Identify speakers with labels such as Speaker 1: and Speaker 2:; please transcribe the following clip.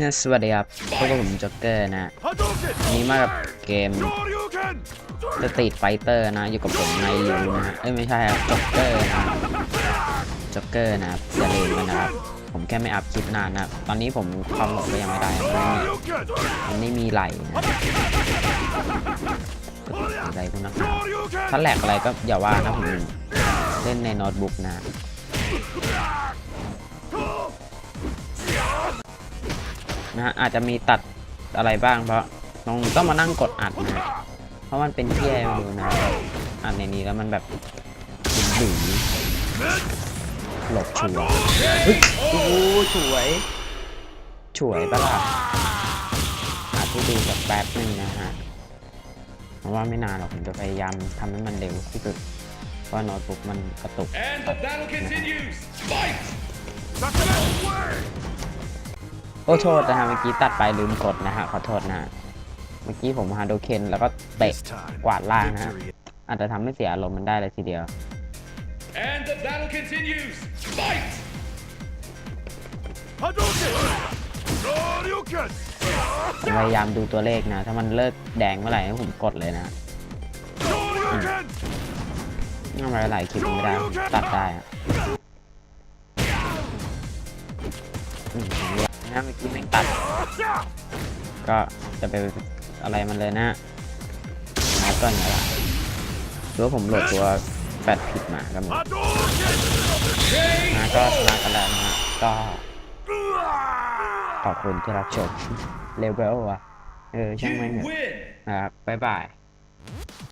Speaker 1: นี่ยสวัสดีครับพบกับผมจ็อกเกอร์นะนี้มากับเกมสตรีทไฟเตอร์นะ อยู่กับผมไนลิวนะเอ้ยไม่ใช่ครับจ็อกเกอร์นะจ็อกเกอร์นะครับอย่าลืมกันนะครับผมแค่ไม่อัพคลิปนานนะ ตอนนี้ผมความโหลดก็ยังไม่ได้ไม่มีมันไม่มีไหลนะอะไรพวกนั้นถ้าแหลกอะไรก็อย่าว่านะผมเล่นในโน้ตบุ๊กนะ นะฮะอาจจะมีตัดอะไรบ้างเพราะต้องต้องมานั่งกดอัดนะเพราะมันเป็นที่อะไรไม่รู้นะอัดในนี้แล้วมันแบบบึ๋ยหลบชัวร์เฮ้ยโอ้โหสวยสวยปะล่ะอาจจะดูแบบแป๊บนึงนะฮะเพราะว่าไม่นานหรอกผมจะพยายามทำให้มันเร็วที่สุดเพราะว่าโน้ตบุ๊กมันกระตุก อ้โทษนะฮะเมื่อกี้ตัดไปลืมกดนะฮะขอโทษนะฮะเมื่อกี้ผมฮาโดเคนแล้วก็เตะกวาดล่างนะฮะอาจจะทำให้เสียอารมณ์มันได้เลยทีเดียว
Speaker 2: And the battle continues. Fight!
Speaker 1: ผมพยายามดูตัวเลขนะ ถ้ามันเลิกแดงเมื่อไหร่ให้ผมกดเลยนะทำไมหลายคลิปไม่ได้ผมตัดได้อะอืมผมรู้แล้ว นะเมื่อกี้แม่งตัด ก็จะไปอะไรมันเลยนะมาก่อนไงล่ะหรือว่าผมโหลดตัวแฟดผิดมาก็ไมีนะก็ชนะกันแล้วนะฮะก็ขอบคุณที่รับชมเลเวลวะเออช่างไม่งเถอะ
Speaker 2: win.
Speaker 1: นะครับบ๊ายบาย